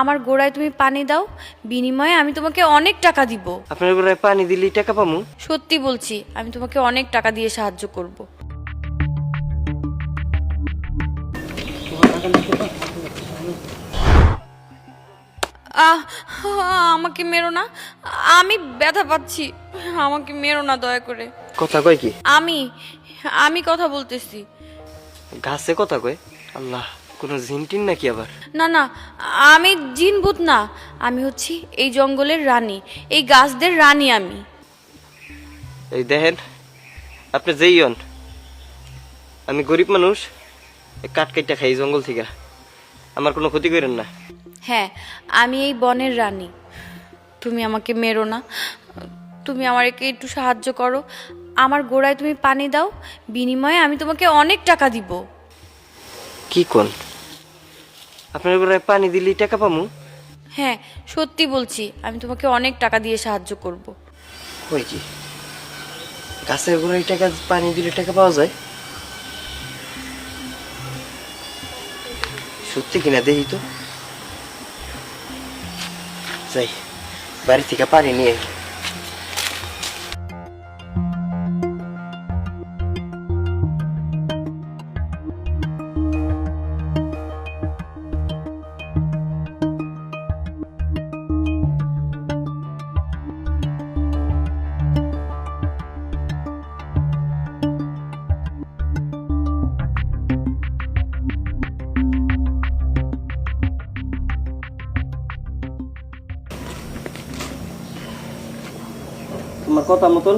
আমার গোড়ায় তুমি পানি দাও বিনিময়ে আমি তোমাকে অনেক টাকা দিব। আপনার গোড়ায় পানি দিলেই টাকা পামু? সত্যি বলছি আমি তোমাকে অনেক টাকা দিয়ে সাহায্য করব। আহ আমাকে মেরো না আমি ব্যথা পাচ্ছি আমাকে মেরো না দয়া করে। কথা কয় কি? আমি আমি কথা বলতেছি। গাছে কথা কয়? আল্লাহ। কোনো ঝিনটিন নাকি আবার? না না আমি জিন ভূত না। আমি হচ্ছি এই জঙ্গলের রানী এই গাছদের রানী আমি। এই দেখেন আপনি যেই হন আমি গরিব মানুষ কাঠ কাইটা খাই জঙ্গল থেকে। আমার কোনো ক্ষতি করেন না। হ্যাঁ আমি এই বনের রানী। তুমি আমাকে মেরো না। তুমি আমাকে একটু সাহায্য করো। আমার গোড়ায় তুমি পানি দাও। বিনিময়ে আমি তোমাকে অনেক টাকা দিব। কি কোন? আপনার গোড়ায় পানি দিলেই টাকা পামু? হ্যাঁ সত্যি বলছি আমি তোমাকে অনেক টাকা দিয়ে সাহায্য করব। ওই কি? গাছের গোড়ায় টাকা পানি দিলে টাকা পাওয়া যায়? সত্যি কিনা দেখি তো? যাই বাড়ি থেকে পানি নিয়ে কথা মতন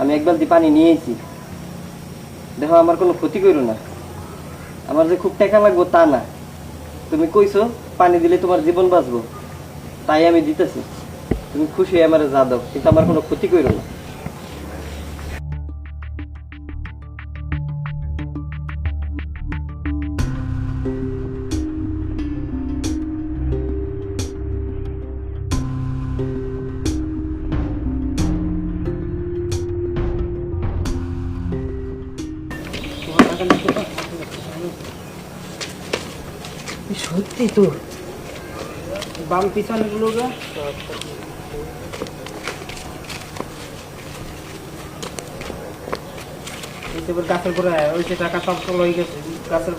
আমি এক বালতি পানি নিয়েছি দেখো আমার কোনো ক্ষতি করো না। আমার যে খুব টেকা লাগবো তা না। তুমি কইছো পানি দিলে তোমার জীবন বাঁচবো। তাই আমি দিতেছি। তুমি খুশি আমার যাদব কিন্তু আমার কোনো ক্ষতি করো না। সত্যি তো। বাম গাছের গোড়ায় ওই যে টাকা সব গেছে, গাছের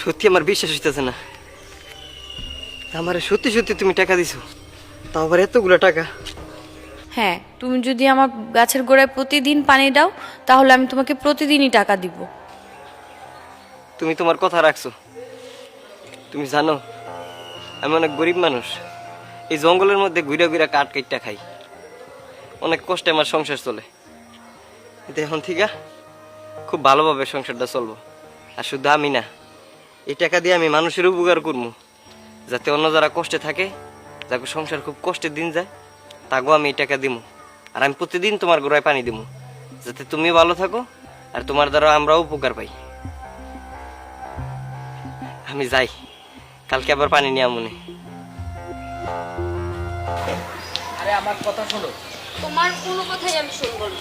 সত্যি আমার বিশ্বাস হইতেছে না। আমার সত্যি সত্যি তুমি টাকা দিছো তা আবার এতগুলো টাকা। হ্যাঁ তুমি যদি আমার গাছের গোড়ায় প্রতিদিন পানি দাও, তাহলে আমি তোমাকে প্রতিদিনই টাকা দিব। তুমি তোমার কথা রাখছো। তুমি জানো, আমি অনেক গরিব মানুষ। এই জঙ্গলের মধ্যে ঘুরে ঘুরে কাঠ কেটটা খাই। অনেক কষ্টে আমার সংসার চলে। কিন্তু এখন ঠিক খুব ভালোভাবে সংসারটা চলবো। আর শুধু আমি না, এই টাকা দিয়ে আমি মানুষের উপকার করব। যাতে অন্য যারা কষ্টে থাকে, যাকে সংসার খুব কষ্টে দিন যায় তাকেও আমি এই টাকা দিমু। আর আমি প্রতিদিন তোমার গোড়ায় পানি দিমু যাতে তুমি ভালো থাকো আর তোমার দ্বারা আমরাও উপকার পাই। আমি যাই কালকে আবার পানি নিয়ে আমুনি। আরে আমার কথা শোনো। তোমার কোনো কথাই আমি শুনব না।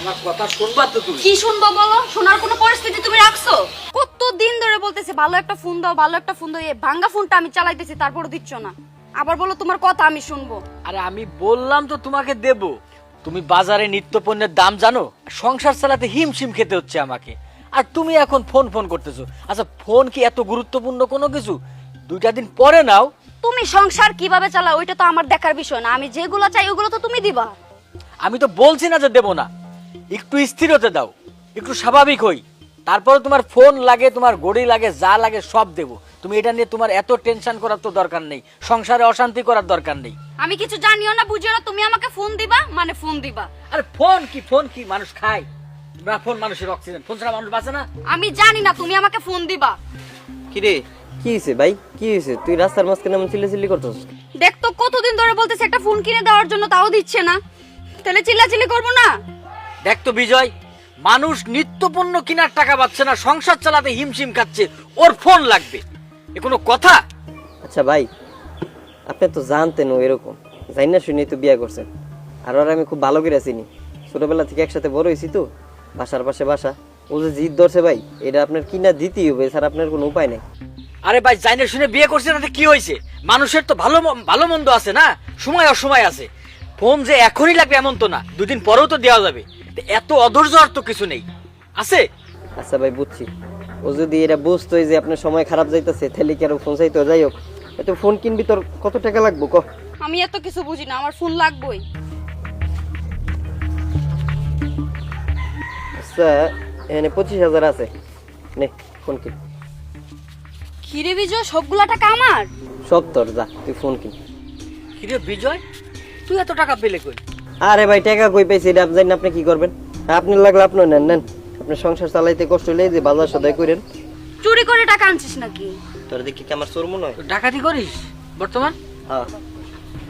আমার কথা শুনবা তো তুমি। কি শুনব বলো? শোনার কোনো পরিস্থিতি তুমি রাখছো? কত দিন ধরে বলতেছে ভালো একটা ফোন দাও ভালো একটা ফোন দাও এই ভাঙ্গা ফোনটা আমি চালাইতেছি তারপর দিচ্ছ না। আবার বলো তোমার কথা আমি শুনব। আরে আমি বললাম তো তোমাকে দেব। তুমি বাজারে নিত্য পণ্যের দাম জানো? সংসার চালাতে হিমশিম খেতে হচ্ছে আমাকে। আর তুমি এখন ফোন ফোন করতেছো। আচ্ছা ফোন কি এত গুরুত্বপূর্ণ কোনো কিছু? দুইটা দিন পরে নাও। তুমি সংসার কীভাবে চালাও ওইটা তো আমার দেখার বিষয় না। আমি যেগুলো চাই ওগুলো তো তুমি দিবা। আমি তো বলছি না যে দেব না। একটু স্থির হতে দাও। একটু স্বাভাবিক হই। তারপরে তোমার ফোন লাগে তোমার গড়ি লাগে যা লাগে সব দেব। তুমি এটা নিয়ে তোমার এত টেনশন করার তো দরকার নেই। সংসারে অশান্তি করার দরকার নেই। আমি কিছু জানিও না বুঝিও না তুমি আমাকে ফোন দিবা? মানে ফোন দিবা? আরে ফোন কি ফোন কি? মানুষ খায়। না ফোন মানুষের অক্সিজেন ফোন ছাড়া মানুষ বাঁচে না। আমি জানি না তুমি আমাকে ফোন দিবা। কিরে? কি হয়েছে ভাই? কি হয়েছে তুই রাস্তার মাঝখানে এমন চিল্লি চিল্লি করতেছ দেখ তো কতদিন ধরে বলতেছে একটা ফোন কিনে দেওয়ার জন্য তাও দিচ্ছে না। তাহলে চিল্লাচিল্লি করব না? দেখ তো বিজয় মানুষ নিত্যপণ্য কেনার টাকা পাচ্ছে না সংসার চালাতে হিমশিম খাচ্ছে ওর ফোন লাগবে। এ কোনো কথা? আচ্ছা ভাই আপনি তো জানতেন ও এরকম। জানি না শুনে তো বিয়ে করছেন আর ওরা আমি খুব ভালো করে চিনি। ছোটবেলা থেকে একসাথে বড় হয়েছি তো বাসার পাশে বাসা। ও যে জিদ ধরছে ভাই এটা আপনার কিনা দিতেই হবে স্যার আপনার কোনো উপায় নেই। আরে ভাই জাইনে শুনে বিয়ে করছে তাতে কি হয়েছে? মানুষের তো ভালো ভালো মন্দ আছে না? সময় অসময় আছে। ফোন যে এখনই লাগবে এমন তো না দুদিন পরেও তো দেওয়া যাবে। এত অধৈর্য আর তো কিছু নেই। আছে? আচ্ছা ভাই বুঝছি। ও যদি এটা বুঝতোই যে আপনার সময় খারাপ যাইতেছে তাহলে কি আর ফোন চাইতো? যাই হোক এত ফোন কিনবি তোর কত টাকা লাগবো? ক। আমি এত কিছু বুঝি না আমার ফোন লাগবেই। আচ্ছা এখানে পঁচিশ হাজার আছে। নে ফোন কিন। খিরে বিজয় সবগুলা টাকা আমার? সব তোর যা তুই ফোন কিন। কিরে বিজয় তুই এত টাকা পেলে কই? আরে ভাই টাকা কই পাইছি? এটা জানি না আপনি কি করবেন? আপনি লাগলে আপনি নেন নেন। আপনার সংসার চালাইতে কষ্ট হলে যে বাজার সদাই করেন। চুরি করে টাকা আনছিস নাকি? তোর দেখি কি আমার চোর মনে হয়? ডাকাতি করিস? বর্তমান? হ্যাঁ।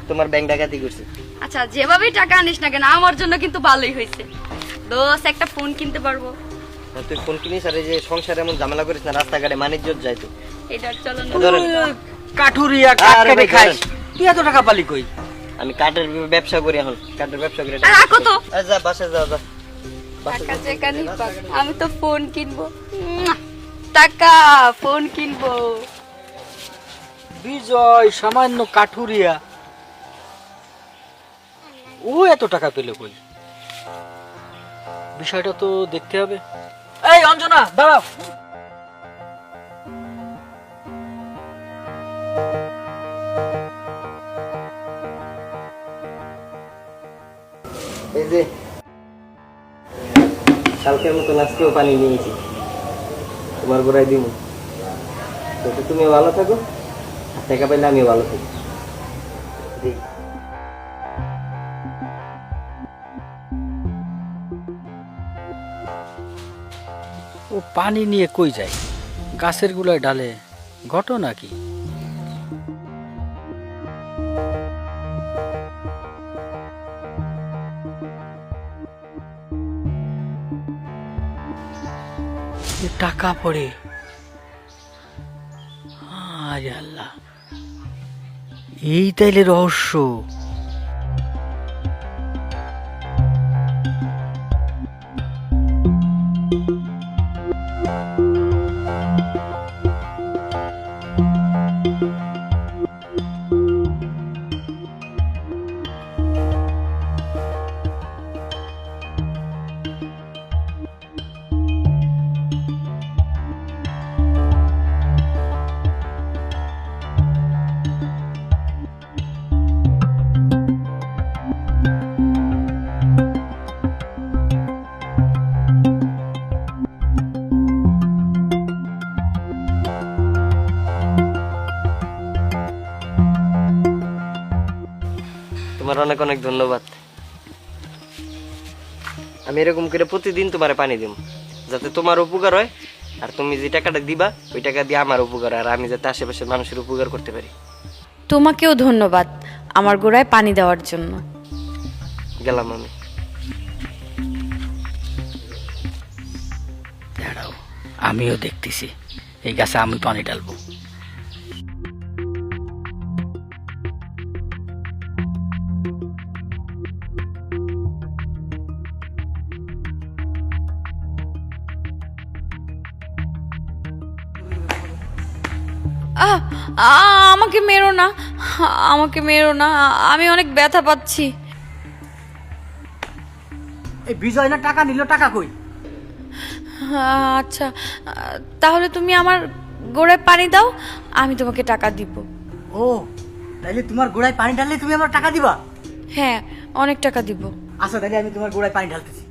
তোমার ব্যাংক ডাকাতি করছে। আচ্ছা যেভাবেই টাকা আনিস না কেন আমার জন্য কিন্তু ভালোই হয়েছে। দোস একটা ফোন কিনতে পারব? তুই ফোন কিনিস আর এই যে সংসারে এমন ঝামেলা করিস না রাস্তাঘাটে মানিজ্য যায় তো। এটার চলো না। কাঠুরিয়া কাঠ খাইস তুই এত টাকা পালি কই? আমি কাঠের ব্যবসা করি এখন। কাঠের ব্যবসা করি। আর রাখো তো। যা বাসে যা যা। আমি তো ফোন কিনবো। টাকা ফোন কিনবো। বিজয় সামান্য কাঠুরিয়া। ও এত টাকা পেলে কই? বিষয়টা তো দেখতে হবে। এই অঞ্জনা দাঁড়াও। এই কালকের মতন আজকেও পানি নিয়েছি। তোমার গোড়ায় দিব তো তুমি ভালো থাকো টাকা পাইলে আমিও ভালো থাকি। ও পানি নিয়ে কই যায়? গাছের গুলায় ডালে ঘটনা কি? টাকা পড়ে। আজ আল্লাহ। এই তাইলে রহস্য। তোমার অনেক অনেক ধন্যবাদ। আমি এরকম করে প্রতিদিন তোমারে পানি দিব যাতে তোমার উপকার হয় আর তুমি যে টাকাটা দিবা ওই টাকা দিয়ে আমার উপকার আর আমি যাতে আশেপাশে মানুষের উপকার করতে পারি। তোমাকেও ধন্যবাদ আমার গোড়ায় পানি দেওয়ার জন্য। গেলাম আমি। দাঁড়াও আমিও দেখতেছি। এই গাছে আমি পানি ঢালবো। আমাকে মেরো না। আমাকে মেরো না। আমি অনেক ব্যথা পাচ্ছি। এই বিজয় না টাকা নিল টাকা কই? আচ্ছা তাহলে তুমি আমার গোড়ায় পানি দাও আমি তোমাকে টাকা দিব। ও তাইলে তোমার গোড়ায় পানি ঢাললে তুমি আমার টাকা দিবা? হ্যাঁ অনেক টাকা দিব। আচ্ছা তাহলে আমি তোমার গোড়ায় পানি ঢালতেছি।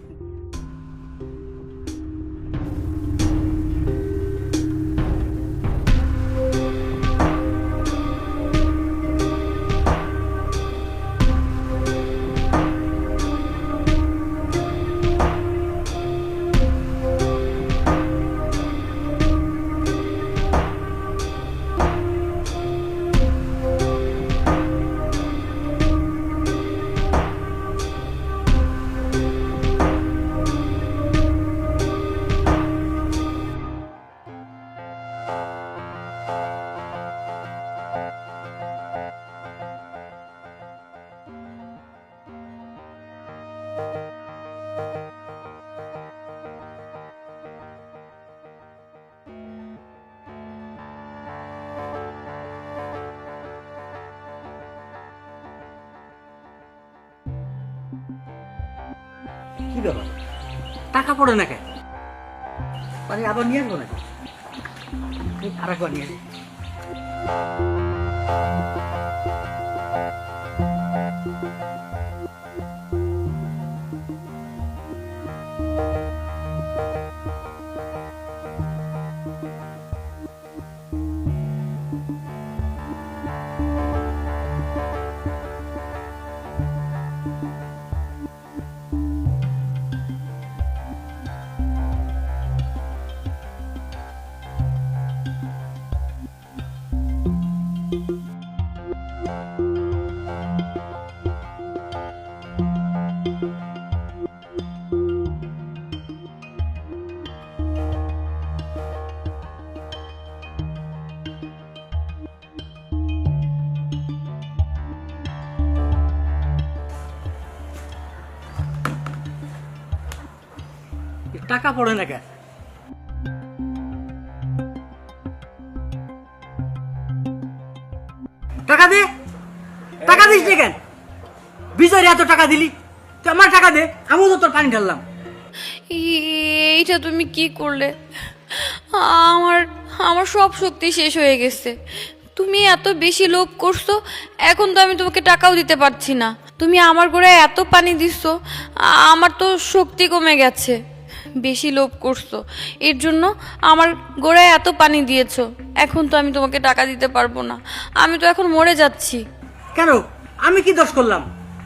কি ব্যাপার? টাকা পড়ে না কেন? মানে আবার নিয়ে আসব নাকি? আর একবার নিয়ে আসি। টাকা পড়ে না কেন? টাকা দে। টাকা দিস না কেন? বিজয়ের এত টাকা দিলি। তুই আমার টাকা দে, আমিও তো তোর পানি ঢাললাম। এইটা তুমি কি করলে? আমার আমার সব শক্তি শেষ হয়ে গেছে। তুমি এত বেশি লোভ করছ, এখন তো আমি তোমাকে টাকাও দিতে পারছি না। তুমি আমার গোড়ায় এত পানি দিচ্ছ আমার তো শক্তি কমে গেছে। বেশি লোভ করছ। এর জন্য আমার গোড়ায় এত পানি দিয়েছ। এখন তো আমি তোমাকে টাকা দিতে পারব না। আমি তো এখন মরে যাচ্ছি। কেন? আমি কি দোষ করলাম?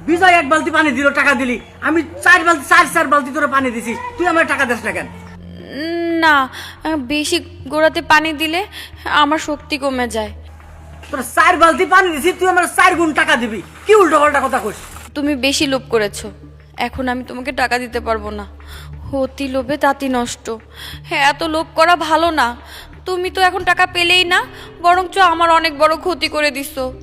বিজয় এক বালতি পানি দিল টাকা দিলি। আমি চার বালতি চার চার বালতি তোরা পানি দিছিস তুই আমার টাকা দিস না কেন? না বেশি গোড়াতে পানি দিলে আমার শক্তি কমে যায়। তোরা চার বালতি পানি দিছিস তুই আমার চার গুণ টাকা দিবি। কি উল্টো পাল্টা কথা কইস? তুমি বেশি লোভ করেছ। এখন আমি তোমাকে টাকা দিতে পারব না। অতি লোভে তাঁতি নষ্ট। হ্যাঁ এত লোভ করা ভালো না। তুমি তো এখন টাকা পেলেই না, বরঞ্চ আমার অনেক বড় ক্ষতি করে দিছো।